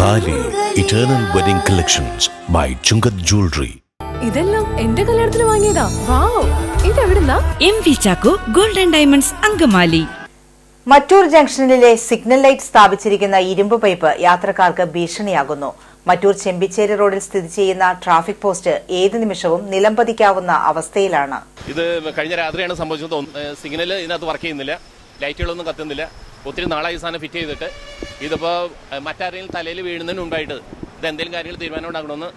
Thali eternal wedding collections by Chungath jewellery ഇതെല്ലാം എന്റെ കല്യാണത്തിന് വാങ്ങിയതാ. വാവ്. ഇതെവിടുന്നാ? M V Chacko golden diamonds Angamaly. Mattoor ജംഗ്ഷനിലെ സിഗ്നൽ ലൈറ്റ് സ്ഥാപിച്ചിരിക്കുന്ന ഇരുമ്പ് പൈപ്പ് യാത്രക്കാർക്ക് ഭീഷണിയാകുന്നു. മറ്റൂർ ചെമ്പിച്ചേരി റോഡിൽ സ്ഥിതി ചെയ്യുന്ന ട്രാഫിക് പോസ്റ്റ് ഏത് നിമിഷവും നിലംപതിക്കാവുന്ന അവസ്ഥയിലാണ്. ഇത് കഴിഞ്ഞ രാത്രിയാണ് സംഭവിച്ചത് സിഗ്നൽ ഇതിനകത്ത് വർക്ക് ചെയ്യുന്നില്ല. ലൈറ്റുകളൊന്നും കത്തുന്നില്ല. ഒത്തിരി നാളായി ഈ സാധനം ഫിറ്റ് ചെയ്തിട്ട് ഇതിപ്പോൾ മറ്റാരെങ്കിലും തലയിൽ വീഴുന്നതിന് മുമ്പായിട്ട് ഇത് എന്തെങ്കിലും കാര്യങ്ങൾ തീരുമാനം ഉണ്ടാക്കണമെന്ന്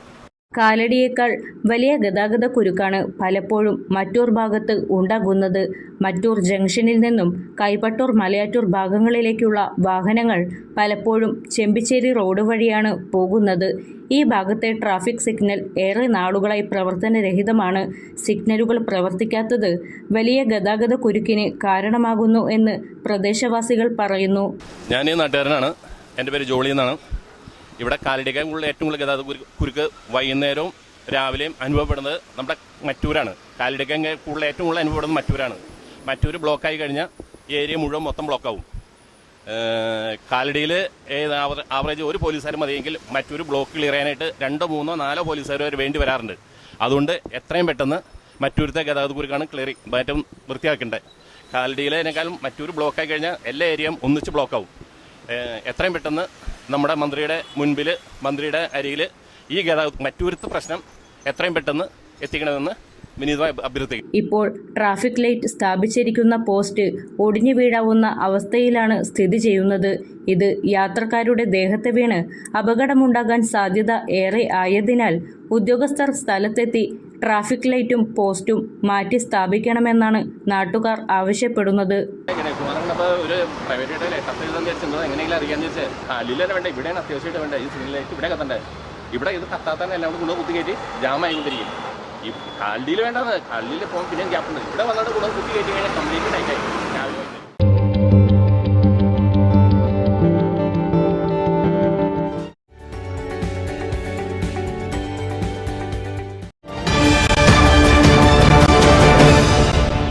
കാലടിയേക്കാൾ വലിയ ഗതാഗത കുരുക്കാണ് പലപ്പോഴും മറ്റൂർ ഭാഗത്ത് ഉണ്ടാകുന്നത്. മറ്റൂർ ജംഗ്ഷനിൽ നിന്നും കൈപ്പട്ടൂർ മലയാറ്റൂർ ഭാഗങ്ങളിലേക്കുള്ള വാഹനങ്ങൾ പലപ്പോഴും ചെമ്പിച്ചേരി റോഡ് വഴിയാണ് പോകുന്നത്. ഈ ഭാഗത്തെ ട്രാഫിക് സിഗ്നൽ ഏറെ നാളുകളായി പ്രവർത്തനരഹിതമാണ്. സിഗ്നലുകൾ പ്രവർത്തിക്കാത്തത് വലിയ ഗതാഗത കുരുക്കിന് കാരണമാകുന്നു എന്ന് പ്രദേശവാസികൾ പറയുന്നു. ഞാൻ ഈ നാട്ടുകാരനാണ്. എന്റെ പേര് ജോളി എന്നാണ്. ഇവിടെ കാലടിക്കാൻ കൂടുതൽ ഏറ്റവും കൂടുതൽ ഗതാഗത കുരു- കുരുക്ക് വൈകുന്നേരവും രാവിലെയും അനുഭവപ്പെടുന്നത് നമ്മുടെ മറ്റൂരാണ്. കാലടിക്കാൻ കൂടുതൽ ഏറ്റവും കൂടുതൽ അനുഭവപ്പെടുന്നത് മറ്റൂരാണ്. മറ്റൂർ ബ്ലോക്കായി കഴിഞ്ഞാൽ ഏരിയ മുഴുവൻ മൊത്തം ബ്ലോക്കാവും കാലടിയിൽ ആവറേജ് ഒരു പോലീസുകാർ മതിയെങ്കിൽ മറ്റൊരു ബ്ലോക്ക് ക്ലിയർ ചെയ്യാനായിട്ട് രണ്ടോ മൂന്നോ നാലോ പോലീസുകാർ വരെ വേണ്ടി വരാറുണ്ട്. അതുകൊണ്ട് എത്രയും പെട്ടെന്ന് മറ്റൂരത്തെ ഗതാഗത കുരുക്കാണ് ക്ലിയർ ഏറ്റവും വൃത്തിയാക്കേണ്ടത്. കാലടിയിലേക്കാളും മറ്റൊരു ബ്ലോക്കായി കഴിഞ്ഞാൽ എല്ലാ ഏരിയയും ഒന്നിച്ച് ബ്ലോക്കാവും എത്രയും പെട്ടെന്ന് നമ്മുടെ മന്ത്രിയുടെ മുൻപിൽ മന്ത്രിയുടെ അരിയിൽ ഈ ഗതാഗത മറ്റൊരുത്ത പ്രശ്നം എത്രയും പെട്ടെന്ന് എത്തിക്കണമെന്ന് ഇപ്പോൾ ട്രാഫിക് ലൈറ്റ് സ്ഥാപിച്ചിരിക്കുന്ന പോസ്റ്റ് ഒടിഞ്ഞു വീഴാവുന്ന അവസ്ഥയിലാണ് സ്ഥിതി ചെയ്യുന്നത്. ഇത് യാത്രക്കാരുടെ ദേഹത്ത് വീണ് അപകടമുണ്ടാകാൻ സാധ്യത ഏറെ ആയതിനാൽ ഉദ്യോഗസ്ഥർ സ്ഥലത്തെത്തി ട്രാഫിക് ലൈറ്റും പോസ്റ്റും മാറ്റി സ്ഥാപിക്കണമെന്നാണ് നാട്ടുകാർ ആവശ്യപ്പെടുന്നത്. കുമാരനപ്പോൾ ഒരു പ്രൈവറ്റ് ആയിട്ട് ലെറ്റർ എഴുതാന്ന് വെച്ചിരുന്നത് എങ്ങനെയെങ്കിലും അറിയാന്ന് വെച്ചാൽ കാലിലാണ് വേണ്ട? ഇവിടെയാണ് അത്യാവശ്യമായിട്ട് വേണ്ട? ഈ സിഗ്നലിലേക്ക് ഇവിടെ കത്തണ്ടേ ഇവിടെ ഇത് കത്താത്തന്നെ എല്ലാം കൂടെ കുത്തി കയറ്റി ജാമായിക്കൊണ്ടിരിക്കും ഈ കാലിയിൽ വേണ്ടത് കാലിൽ പോകുമ്പോൾ പിന്നെ ഗ്യാപ്പുണ്ട് ഇവിടെ വന്നിട്ട് ഗുണം കുത്തി കയറ്റി കഴിഞ്ഞാൽ കംപ്ലീറ്റ് ടൈറ്റ് ആയി.